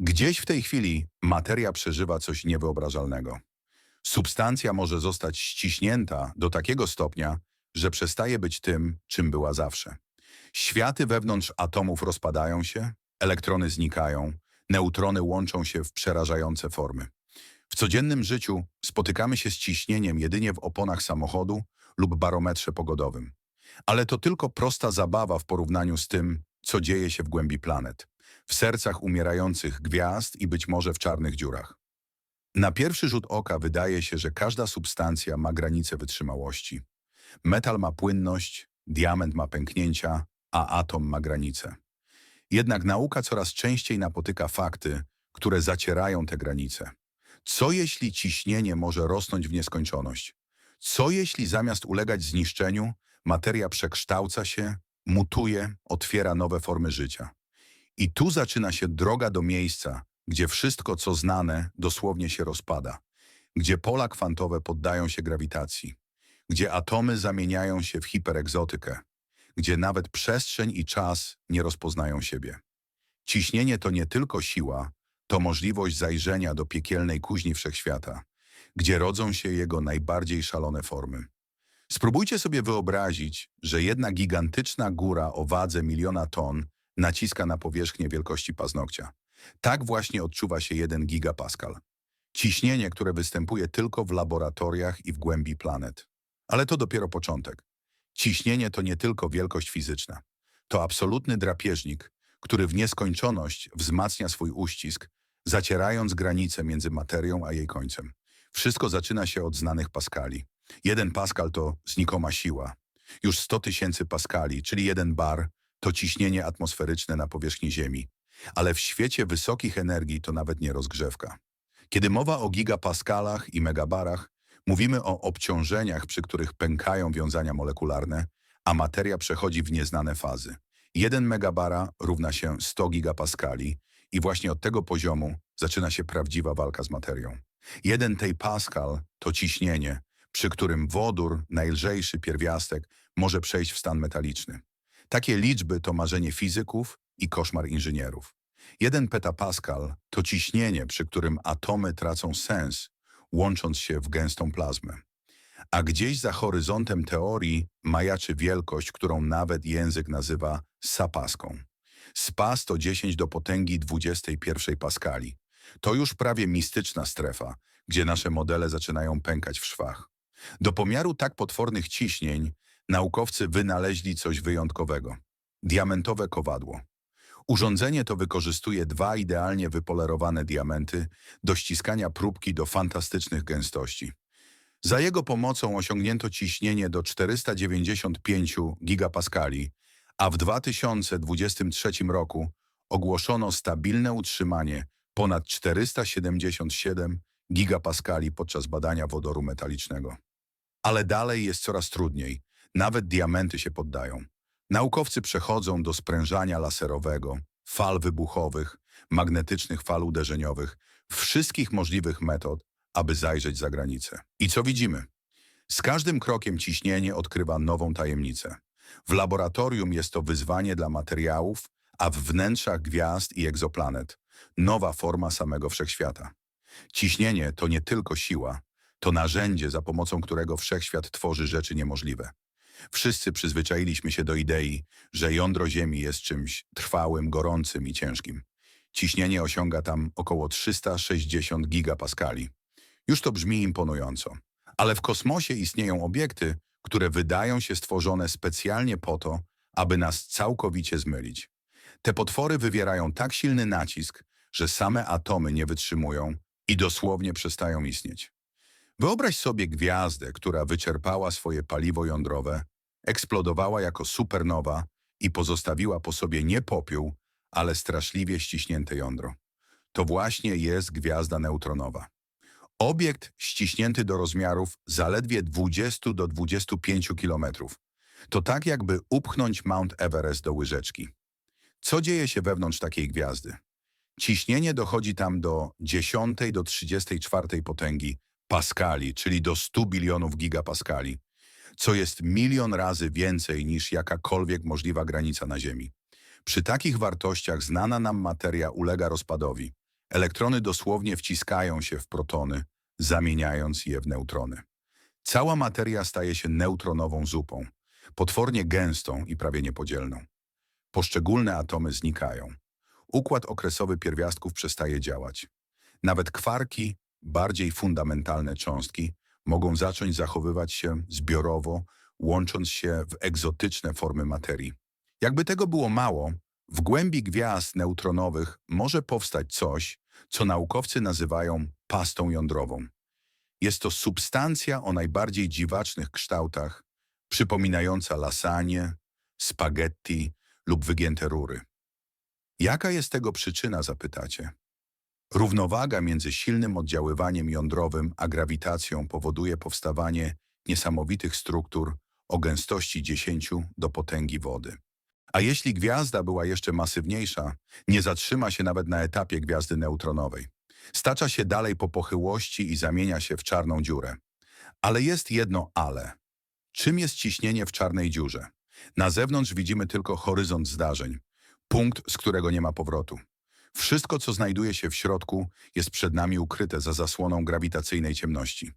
Gdzieś w tej chwili materia przeżywa coś niewyobrażalnego. Substancja może zostać ściśnięta do takiego stopnia, że przestaje być tym, czym była zawsze. Światy wewnątrz atomów rozpadają się, elektrony znikają, neutrony łączą się w przerażające formy. W codziennym życiu spotykamy się z ciśnieniem jedynie w oponach samochodu lub barometrze pogodowym. Ale to tylko prosta zabawa w porównaniu z tym, co dzieje się w głębi planet, w sercach umierających gwiazd i być może w czarnych dziurach. Na pierwszy rzut oka wydaje się, że każda substancja ma granice wytrzymałości. Metal ma płynność, diament ma pęknięcia, a atom ma granice. Jednak nauka coraz częściej napotyka fakty, które zacierają te granice. Co jeśli ciśnienie może rosnąć w nieskończoność? Co jeśli zamiast ulegać zniszczeniu, materia przekształca się, mutuje, otwiera nowe formy życia? I tu zaczyna się droga do miejsca, gdzie wszystko, co znane, dosłownie się rozpada, gdzie pola kwantowe poddają się grawitacji, gdzie atomy zamieniają się w hiperegzotykę, gdzie nawet przestrzeń i czas nie rozpoznają siebie. Ciśnienie to nie tylko siła, to możliwość zajrzenia do piekielnej kuźni wszechświata, gdzie rodzą się jego najbardziej szalone formy. Spróbujcie sobie wyobrazić, że jedna gigantyczna góra o wadze miliona ton naciska na powierzchnię wielkości paznokcia. Tak właśnie odczuwa się 1 gigapascal. Ciśnienie, które występuje tylko w laboratoriach i w głębi planet. Ale to dopiero początek. Ciśnienie to nie tylko wielkość fizyczna. To absolutny drapieżnik, który w nieskończoność wzmacnia swój uścisk, zacierając granice między materią a jej końcem. Wszystko zaczyna się od znanych paskali. Jeden paskal to znikoma siła. Już 100 tysięcy paskali, czyli jeden bar, to ciśnienie atmosferyczne na powierzchni Ziemi. Ale w świecie wysokich energii to nawet nie rozgrzewka. Kiedy mowa o gigapaskalach i megabarach, mówimy o obciążeniach, przy których pękają wiązania molekularne, a materia przechodzi w nieznane fazy. 1 megabara równa się 100 gigapaskali i właśnie od tego poziomu zaczyna się prawdziwa walka z materią. Jeden tej paskal to ciśnienie, przy którym wodór, najlżejszy pierwiastek, może przejść w stan metaliczny. Takie liczby to marzenie fizyków i koszmar inżynierów. Jeden petapascal to ciśnienie, przy którym atomy tracą sens, łącząc się w gęstą plazmę. A gdzieś za horyzontem teorii majaczy wielkość, którą nawet język nazywa sapaską. Spas to 10 do potęgi 21 paskali. To już prawie mistyczna strefa, gdzie nasze modele zaczynają pękać w szwach. Do pomiaru tak potwornych ciśnień naukowcy wynaleźli coś wyjątkowego. Diamentowe kowadło. Urządzenie to wykorzystuje dwa idealnie wypolerowane diamenty do ściskania próbki do fantastycznych gęstości. Za jego pomocą osiągnięto ciśnienie do 495 gigapaskali, a w 2023 roku ogłoszono stabilne utrzymanie ponad 477 gigapaskali podczas badania wodoru metalicznego. Ale dalej jest coraz trudniej. Nawet diamenty się poddają. Naukowcy przechodzą do sprężania laserowego, fal wybuchowych, magnetycznych fal uderzeniowych, wszystkich możliwych metod, aby zajrzeć za granicę. I co widzimy? Z każdym krokiem ciśnienie odkrywa nową tajemnicę. W laboratorium jest to wyzwanie dla materiałów, a w wnętrzach gwiazd i egzoplanet nowa forma samego wszechświata. Ciśnienie to nie tylko siła, to narzędzie, za pomocą którego wszechświat tworzy rzeczy niemożliwe. Wszyscy przyzwyczailiśmy się do idei, że jądro Ziemi jest czymś trwałym, gorącym i ciężkim. Ciśnienie osiąga tam około 360 gigapaskali. Już to brzmi imponująco. Ale w kosmosie istnieją obiekty, które wydają się stworzone specjalnie po to, aby nas całkowicie zmylić. Te potwory wywierają tak silny nacisk, że same atomy nie wytrzymują i dosłownie przestają istnieć. Wyobraź sobie gwiazdę, która wyczerpała swoje paliwo jądrowe, eksplodowała jako supernowa i pozostawiła po sobie nie popiół, ale straszliwie ściśnięte jądro. To właśnie jest gwiazda neutronowa. Obiekt ściśnięty do rozmiarów zaledwie 20 do 25 kilometrów. To tak jakby upchnąć Mount Everest do łyżeczki. Co dzieje się wewnątrz takiej gwiazdy? Ciśnienie dochodzi tam do 10 do 34 potęgi paskali, czyli do 100 bilionów gigapaskali, co jest milion razy więcej niż jakakolwiek możliwa granica na Ziemi. Przy takich wartościach znana nam materia ulega rozpadowi, Elektrony dosłownie wciskają się w protony, zamieniając je w neutrony. Cała materia staje się neutronową zupą, potwornie gęstą i prawie niepodzielną. Poszczególne atomy znikają. Układ okresowy pierwiastków przestaje działać. Nawet kwarki, bardziej fundamentalne cząstki, mogą zacząć zachowywać się zbiorowo, łącząc się w egzotyczne formy materii. Jakby tego było mało, w głębi gwiazd neutronowych może powstać coś, co naukowcy nazywają pastą jądrową. Jest to substancja o najbardziej dziwacznych kształtach, przypominająca lasagne, spaghetti lub wygięte rury. Jaka jest tego przyczyna, zapytacie? Równowaga między silnym oddziaływaniem jądrowym a grawitacją powoduje powstawanie niesamowitych struktur o gęstości 10 do potęgi wody. A jeśli gwiazda była jeszcze masywniejsza, nie zatrzyma się nawet na etapie gwiazdy neutronowej. Stacza się dalej po pochyłości i zamienia się w czarną dziurę. Ale jest jedno ale. Czym jest ciśnienie w czarnej dziurze? Na zewnątrz widzimy tylko horyzont zdarzeń, punkt, z którego nie ma powrotu. Wszystko, co znajduje się w środku, jest przed nami ukryte za zasłoną grawitacyjnej ciemności.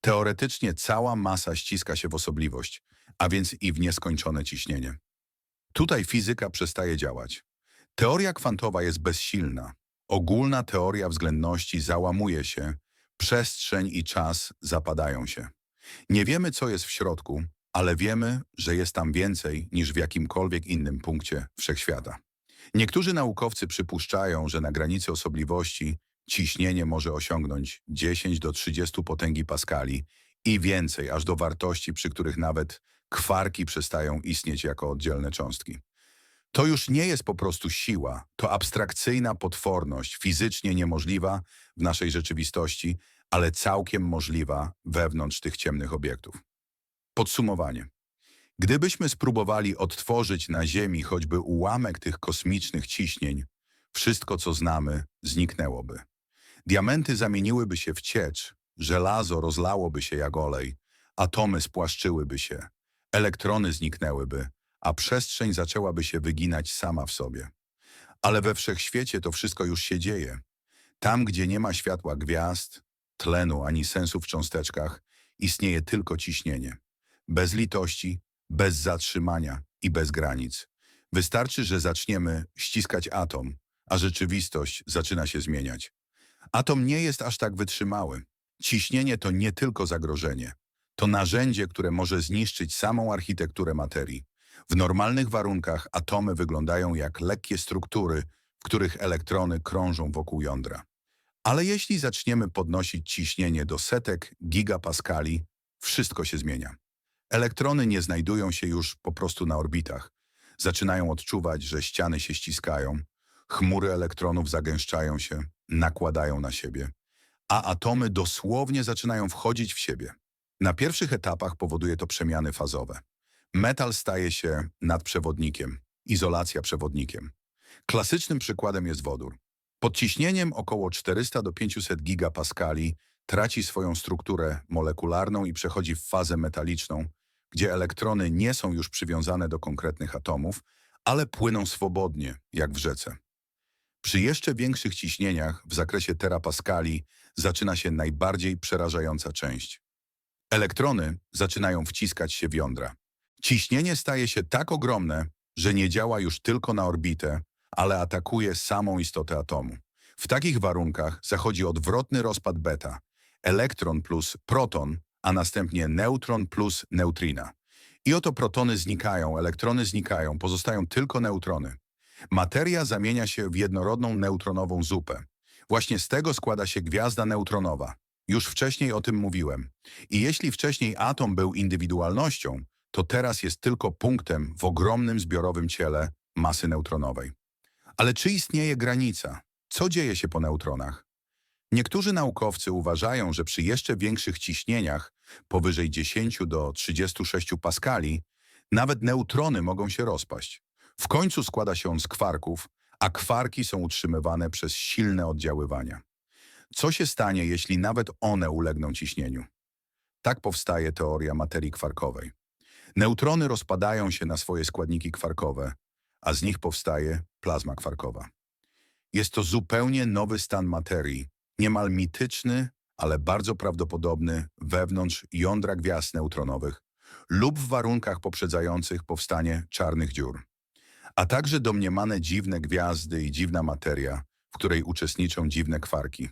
Teoretycznie cała masa ściska się w osobliwość, a więc i w nieskończone ciśnienie. Tutaj fizyka przestaje działać. Teoria kwantowa jest bezsilna. Ogólna teoria względności załamuje się, przestrzeń i czas zapadają się. Nie wiemy, co jest w środku, ale wiemy, że jest tam więcej niż w jakimkolwiek innym punkcie wszechświata. Niektórzy naukowcy przypuszczają, że na granicy osobliwości ciśnienie może osiągnąć 10 do 30 potęgi paskali i więcej, aż do wartości, przy których nawet kwarki przestają istnieć jako oddzielne cząstki. To już nie jest po prostu siła, to abstrakcyjna potworność, fizycznie niemożliwa w naszej rzeczywistości, ale całkiem możliwa wewnątrz tych ciemnych obiektów. Podsumowanie. Gdybyśmy spróbowali odtworzyć na Ziemi choćby ułamek tych kosmicznych ciśnień, wszystko co znamy zniknęłoby. Diamenty zamieniłyby się w ciecz, żelazo rozlałoby się jak olej, atomy spłaszczyłyby się, elektrony zniknęłyby, a przestrzeń zaczęłaby się wyginać sama w sobie. Ale we wszechświecie to wszystko już się dzieje. Tam, gdzie nie ma światła gwiazd, tlenu ani sensu w cząsteczkach, istnieje tylko ciśnienie. Bez litości, bez zatrzymania i bez granic. Wystarczy, że zaczniemy ściskać atom, a rzeczywistość zaczyna się zmieniać. Atom nie jest aż tak wytrzymały. Ciśnienie to nie tylko zagrożenie. To narzędzie, które może zniszczyć samą architekturę materii. W normalnych warunkach atomy wyglądają jak lekkie struktury, w których elektrony krążą wokół jądra. Ale jeśli zaczniemy podnosić ciśnienie do setek gigapaskali, wszystko się zmienia. Elektrony nie znajdują się już po prostu na orbitach. Zaczynają odczuwać, że ściany się ściskają, chmury elektronów zagęszczają się, nakładają na siebie, a atomy dosłownie zaczynają wchodzić w siebie. Na pierwszych etapach powoduje to przemiany fazowe. Metal staje się nadprzewodnikiem, izolacja przewodnikiem. Klasycznym przykładem jest wodór. Pod ciśnieniem około 400 do 500 gigapaskali traci swoją strukturę molekularną i przechodzi w fazę metaliczną, gdzie elektrony nie są już przywiązane do konkretnych atomów, ale płyną swobodnie, jak w rzece. Przy jeszcze większych ciśnieniach w zakresie terapaskali zaczyna się najbardziej przerażająca część. Elektrony zaczynają wciskać się w jądra. Ciśnienie staje się tak ogromne, że nie działa już tylko na orbitę, ale atakuje samą istotę atomu. W takich warunkach zachodzi odwrotny rozpad beta. Elektron plus proton a następnie neutron plus neutrina. I oto protony znikają, elektrony znikają, pozostają tylko neutrony. Materia zamienia się w jednorodną neutronową zupę. Właśnie z tego składa się gwiazda neutronowa. Już wcześniej o tym mówiłem. I jeśli wcześniej atom był indywidualnością, to teraz jest tylko punktem w ogromnym zbiorowym ciele masy neutronowej. Ale czy istnieje granica? Co dzieje się po neutronach? Niektórzy naukowcy uważają, że przy jeszcze większych ciśnieniach, powyżej 10 do 36 paskali, nawet neutrony mogą się rozpaść. W końcu składa się on z kwarków, a kwarki są utrzymywane przez silne oddziaływania. Co się stanie, jeśli nawet one ulegną ciśnieniu? Tak powstaje teoria materii kwarkowej. Neutrony rozpadają się na swoje składniki kwarkowe, a z nich powstaje plazma kwarkowa. Jest to zupełnie nowy stan materii, niemal mityczny, ale bardzo prawdopodobny wewnątrz jądra gwiazd neutronowych lub w warunkach poprzedzających powstanie czarnych dziur, a także domniemane dziwne gwiazdy i dziwna materia, w której uczestniczą dziwne kwarki.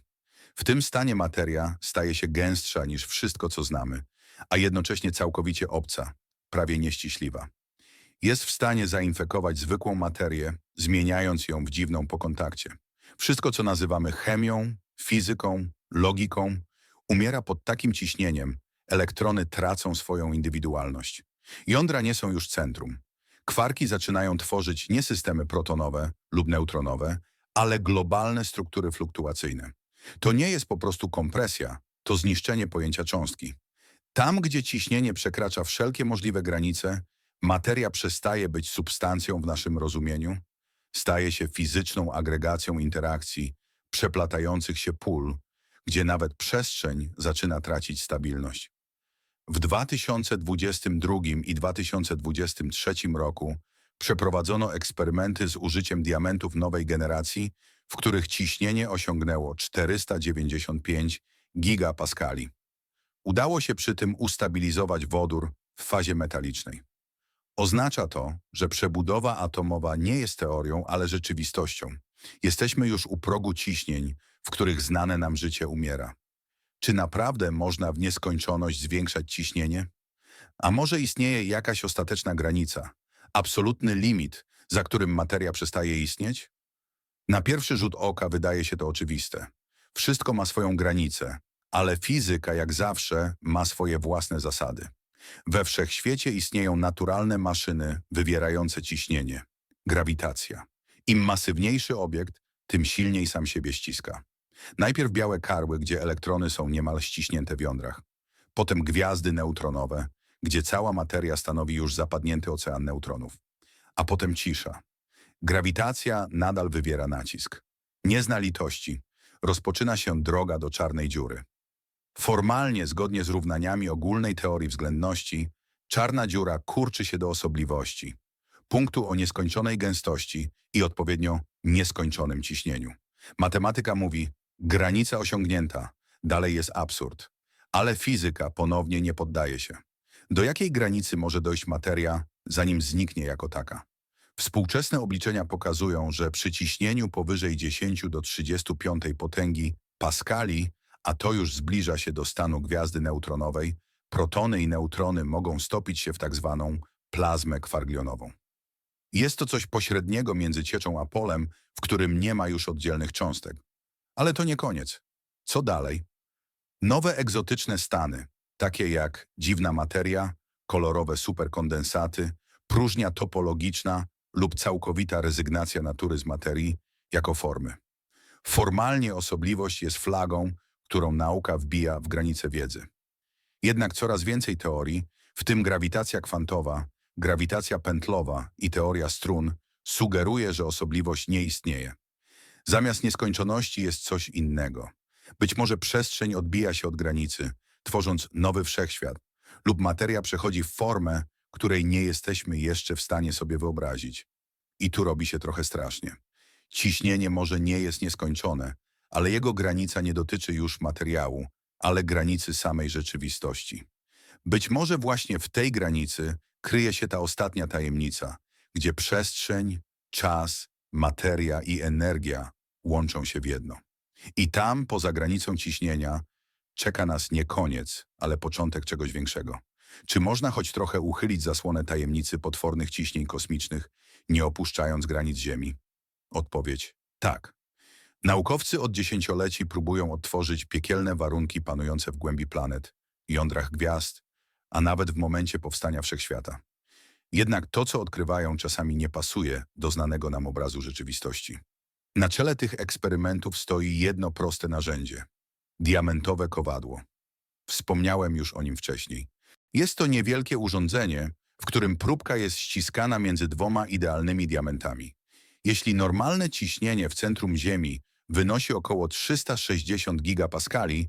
W tym stanie materia staje się gęstsza niż wszystko, co znamy, a jednocześnie całkowicie obca, prawie nieściśliwa. Jest w stanie zainfekować zwykłą materię, zmieniając ją w dziwną po kontakcie. Wszystko, co nazywamy chemią, fizyką, logiką, umiera pod takim ciśnieniem, elektrony tracą swoją indywidualność. Jądra nie są już centrum. Kwarki zaczynają tworzyć nie systemy protonowe lub neutronowe, ale globalne struktury fluktuacyjne. To nie jest po prostu kompresja, to zniszczenie pojęcia cząstki. Tam, gdzie ciśnienie przekracza wszelkie możliwe granice, materia przestaje być substancją w naszym rozumieniu, staje się fizyczną agregacją interakcji, przeplatających się pól, gdzie nawet przestrzeń zaczyna tracić stabilność. W 2022 i 2023 roku przeprowadzono eksperymenty z użyciem diamentów nowej generacji, w których ciśnienie osiągnęło 495 gigapaskali. Udało się przy tym ustabilizować wodór w fazie metalicznej. Oznacza to, że przebudowa atomowa nie jest teorią, ale rzeczywistością. Jesteśmy już u progu ciśnień, w których znane nam życie umiera. Czy naprawdę można w nieskończoność zwiększać ciśnienie? A może istnieje jakaś ostateczna granica, absolutny limit, za którym materia przestaje istnieć? Na pierwszy rzut oka wydaje się to oczywiste. Wszystko ma swoją granicę, ale fizyka, jak zawsze, ma swoje własne zasady. We wszechświecie istnieją naturalne maszyny wywierające ciśnienie. Grawitacja. Im masywniejszy obiekt, tym silniej sam siebie ściska. Najpierw białe karły, gdzie elektrony są niemal ściśnięte w jądrach. Potem gwiazdy neutronowe, gdzie cała materia stanowi już zapadnięty ocean neutronów. A potem cisza. Grawitacja nadal wywiera nacisk. Nie zna litości. Rozpoczyna się droga do czarnej dziury. Formalnie, zgodnie z równaniami ogólnej teorii względności, czarna dziura kurczy się do osobliwości, punktu o nieskończonej gęstości i odpowiednio nieskończonym ciśnieniu. Matematyka mówi, granica osiągnięta, dalej jest absurd. Ale fizyka ponownie nie poddaje się. Do jakiej granicy może dojść materia, zanim zniknie jako taka? Współczesne obliczenia pokazują, że przy ciśnieniu powyżej 10 do 35 potęgi paskali a to już zbliża się do stanu gwiazdy neutronowej, protony i neutrony mogą stopić się w tak zwaną plazmę kwarglionową. Jest to coś pośredniego między cieczą a polem, w którym nie ma już oddzielnych cząstek. Ale to nie koniec. Co dalej? Nowe egzotyczne stany, takie jak dziwna materia, kolorowe superkondensaty, próżnia topologiczna lub całkowita rezygnacja natury z materii jako formy. Formalnie osobliwość jest flagą, którą nauka wbija w granice wiedzy. Jednak coraz więcej teorii, w tym grawitacja kwantowa, grawitacja pętlowa i teoria strun, sugeruje, że osobliwość nie istnieje. Zamiast nieskończoności jest coś innego. Być może przestrzeń odbija się od granicy, tworząc nowy wszechświat, lub materia przechodzi w formę, której nie jesteśmy jeszcze w stanie sobie wyobrazić. I tu robi się trochę strasznie. Ciśnienie może nie jest nieskończone, ale jego granica nie dotyczy już materiału, ale granicy samej rzeczywistości. Być może właśnie w tej granicy kryje się ta ostatnia tajemnica, gdzie przestrzeń, czas, materia i energia łączą się w jedno. I tam, poza granicą ciśnienia, czeka nas nie koniec, ale początek czegoś większego. Czy można choć trochę uchylić zasłonę tajemnicy potwornych ciśnień kosmicznych, nie opuszczając granic Ziemi? Odpowiedź – tak. Naukowcy od dziesięcioleci próbują odtworzyć piekielne warunki panujące w głębi planet, jądrach gwiazd, a nawet w momencie powstania wszechświata. Jednak to, co odkrywają, czasami nie pasuje do znanego nam obrazu rzeczywistości. Na czele tych eksperymentów stoi jedno proste narzędzie – diamentowe kowadło. Wspomniałem już o nim wcześniej. Jest to niewielkie urządzenie, w którym próbka jest ściskana między dwoma idealnymi diamentami. Jeśli normalne ciśnienie w centrum Ziemi wynosi około 360 gigapaskali,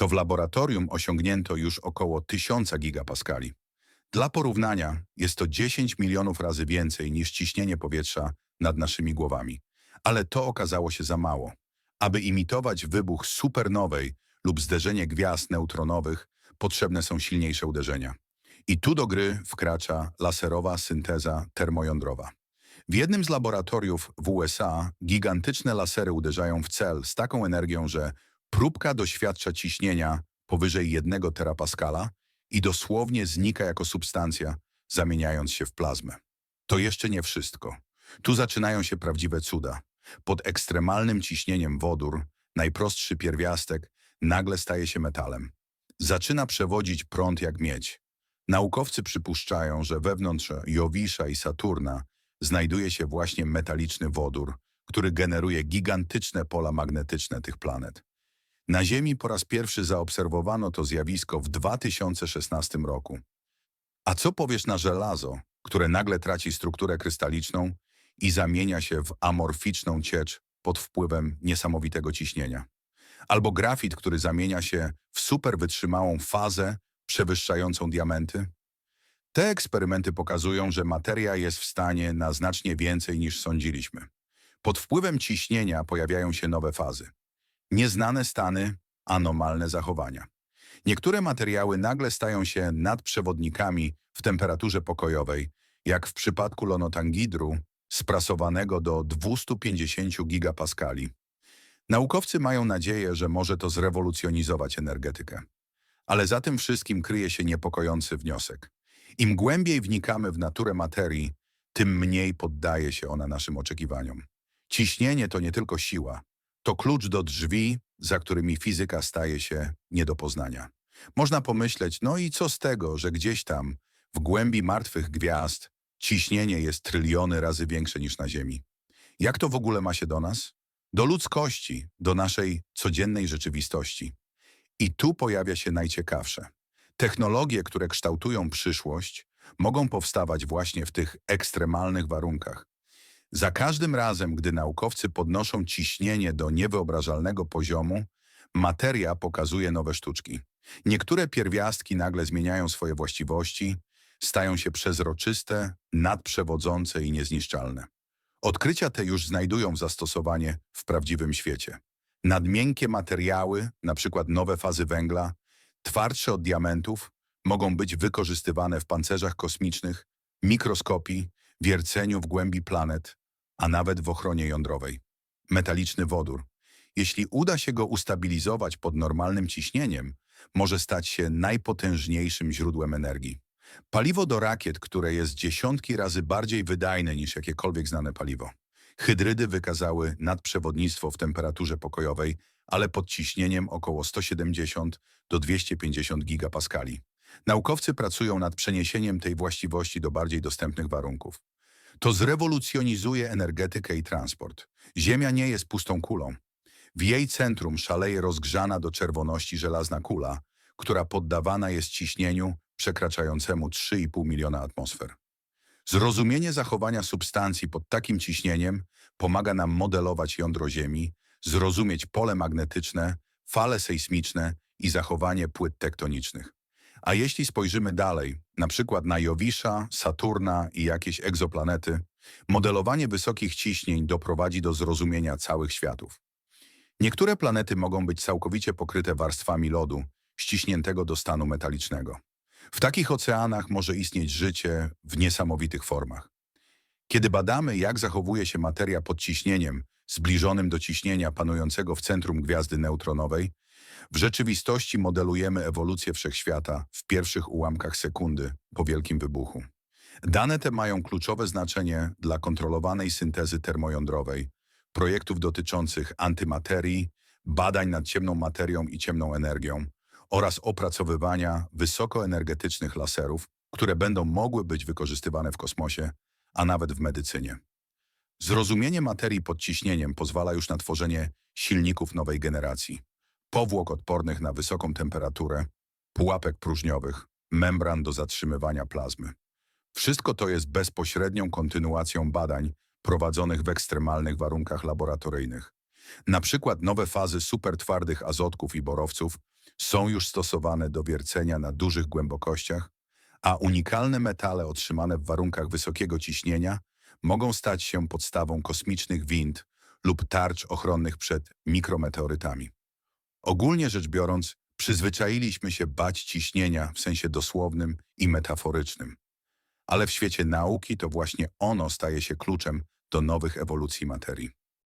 to w laboratorium osiągnięto już około 1000 gigapaskali. Dla porównania jest to 10 milionów razy więcej niż ciśnienie powietrza nad naszymi głowami. Ale to okazało się za mało. Aby imitować wybuch supernowej lub zderzenie gwiazd neutronowych, potrzebne są silniejsze uderzenia. I tu do gry wkracza laserowa synteza termojądrowa. W jednym z laboratoriów w USA gigantyczne lasery uderzają w cel z taką energią, że próbka doświadcza ciśnienia powyżej 1 terapaskala i dosłownie znika jako substancja, zamieniając się w plazmę. To jeszcze nie wszystko. Tu zaczynają się prawdziwe cuda. Pod ekstremalnym ciśnieniem wodór, najprostszy pierwiastek, nagle staje się metalem. Zaczyna przewodzić prąd jak miedź. Naukowcy przypuszczają, że wewnątrz Jowisza i Saturna znajduje się właśnie metaliczny wodór, który generuje gigantyczne pola magnetyczne tych planet. Na Ziemi po raz pierwszy zaobserwowano to zjawisko w 2016 roku. A co powiesz na żelazo, które nagle traci strukturę krystaliczną i zamienia się w amorficzną ciecz pod wpływem niesamowitego ciśnienia? Albo grafit, który zamienia się w superwytrzymałą fazę przewyższającą diamenty? Te eksperymenty pokazują, że materia jest w stanie na znacznie więcej niż sądziliśmy. Pod wpływem ciśnienia pojawiają się nowe fazy. Nieznane stany, anomalne zachowania. Niektóre materiały nagle stają się nadprzewodnikami w temperaturze pokojowej, jak w przypadku lonotangidru sprasowanego do 250 gigapaskali. Naukowcy mają nadzieję, że może to zrewolucjonizować energetykę. Ale za tym wszystkim kryje się niepokojący wniosek. Im głębiej wnikamy w naturę materii, tym mniej poddaje się ona naszym oczekiwaniom. Ciśnienie to nie tylko siła, to klucz do drzwi, za którymi fizyka staje się nie do poznania. Można pomyśleć, no i co z tego, że gdzieś tam, w głębi martwych gwiazd, ciśnienie jest tryliony razy większe niż na Ziemi. Jak to w ogóle ma się do nas? Do ludzkości, do naszej codziennej rzeczywistości. I tu pojawia się najciekawsze. Technologie, które kształtują przyszłość, mogą powstawać właśnie w tych ekstremalnych warunkach. Za każdym razem, gdy naukowcy podnoszą ciśnienie do niewyobrażalnego poziomu, materia pokazuje nowe sztuczki. Niektóre pierwiastki nagle zmieniają swoje właściwości, stają się przezroczyste, nadprzewodzące i niezniszczalne. Odkrycia te już znajdują zastosowanie w prawdziwym świecie. Nadmiękkie materiały, np. nowe fazy węgla, twardsze od diamentów, mogą być wykorzystywane w pancerzach kosmicznych, mikroskopii, wierceniu w głębi planet, a nawet w ochronie jądrowej. Metaliczny wodór. Jeśli uda się go ustabilizować pod normalnym ciśnieniem, może stać się najpotężniejszym źródłem energii. Paliwo do rakiet, które jest dziesiątki razy bardziej wydajne niż jakiekolwiek znane paliwo. Hydrydy wykazały nadprzewodnictwo w temperaturze pokojowej, ale pod ciśnieniem około 170 do 250 gigapaskali. Naukowcy pracują nad przeniesieniem tej właściwości do bardziej dostępnych warunków. To zrewolucjonizuje energetykę i transport. Ziemia nie jest pustą kulą. W jej centrum szaleje rozgrzana do czerwoności żelazna kula, która poddawana jest ciśnieniu przekraczającemu 3,5 miliona atmosfer. Zrozumienie zachowania substancji pod takim ciśnieniem pomaga nam modelować jądro Ziemi, zrozumieć pole magnetyczne, fale sejsmiczne i zachowanie płyt tektonicznych. A jeśli spojrzymy dalej, na przykład na Jowisza, Saturna i jakieś egzoplanety, modelowanie wysokich ciśnień doprowadzi do zrozumienia całych światów. Niektóre planety mogą być całkowicie pokryte warstwami lodu, ściśniętego do stanu metalicznego. W takich oceanach może istnieć życie w niesamowitych formach. Kiedy badamy, jak zachowuje się materia pod ciśnieniem, zbliżonym do ciśnienia panującego w centrum gwiazdy neutronowej, w rzeczywistości modelujemy ewolucję wszechświata w pierwszych ułamkach sekundy po wielkim wybuchu. Dane te mają kluczowe znaczenie dla kontrolowanej syntezy termojądrowej, projektów dotyczących antymaterii, badań nad ciemną materią i ciemną energią oraz opracowywania wysokoenergetycznych laserów, które będą mogły być wykorzystywane w kosmosie, a nawet w medycynie. Zrozumienie materii pod ciśnieniem pozwala już na tworzenie silników nowej generacji powłok odpornych na wysoką temperaturę, pułapek próżniowych, membran do zatrzymywania plazmy. Wszystko to jest bezpośrednią kontynuacją badań prowadzonych w ekstremalnych warunkach laboratoryjnych. Na przykład nowe fazy supertwardych azotków i borowców są już stosowane do wiercenia na dużych głębokościach, a unikalne metale otrzymane w warunkach wysokiego ciśnienia mogą stać się podstawą kosmicznych wind lub tarcz ochronnych przed mikrometeorytami. Ogólnie rzecz biorąc, przyzwyczailiśmy się bać ciśnienia w sensie dosłownym i metaforycznym. Ale w świecie nauki to właśnie ono staje się kluczem do nowych ewolucji materii.